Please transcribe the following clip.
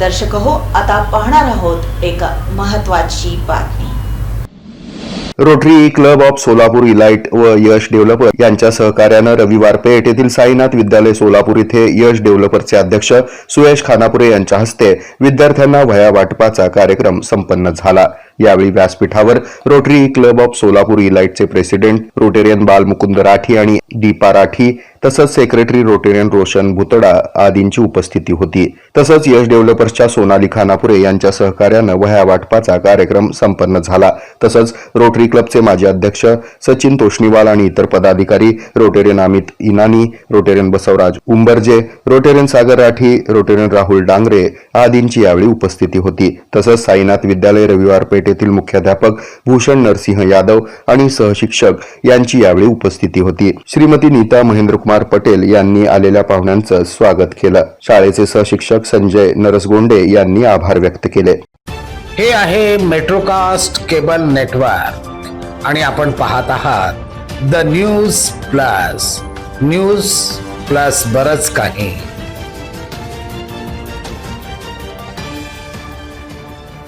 दर्शक हो आता पाहणार आहोत एक महत्वाची बातमी. Rotary club of Solapur elite व यश डेव्हलपर यांच्या सहकार्यानं रविवार पेठ येथील साईनाथ विद्यालय सोलापूर इथे यश डेव्हलपरचे अध्यक्ष सुयश खानापुरे यांच्या हस्ते विद्यार्थ्यांना वया वाटपाचा कार्यक्रम संपन्न झाला. यावेळी व्यासपीठावर रोटरी क्लब ऑफ सोलापूर इलाइटचे प्रेसिडेंट रोटेरियन बालमुकुंद राठी आणि दीपा राठी तसंच सेक्रेटरी रोटेरियन रोशन भुतडा आदींची उपस्थिती होती. तसंच यश डेव्हलपर्सच्या सोनाली खानापुरे यांच्या सहकार्यानं वह्या वाटपाचा कार्यक्रम संपन्न झाला. तसंच रोटरी क्लबचे माजी अध्यक्ष सचिन तोष्णीवाल आणि इतर पदाधिकारी Rotarian Amit Inani Rotarian Basavaraj Umbarje Rotarian Sagar Rathi Rotarian Rahul Dangre आदींची यावेळी उपस्थिती होती. तसंच साईनाथ विद्यालय रविवार पेठे येथील मुख्याध्यापक भूषण नरसिंह यादव आणि सहशिक्षक यांची यावेळी उपस्थिती होती. श्रीमती नीता महेंद्रकुमार पटेल यांनी आलेल्या पाहुण्यांचं स्वागत केलं. शाळेचे सहशिक्षक संजय नरसगोंडे यांनी आभार व्यक्त केले. हे आहे मेट्रोकास्ट केबल नेटवर्क आणि आपण पाहत आहात the news plus news plus बरच काही.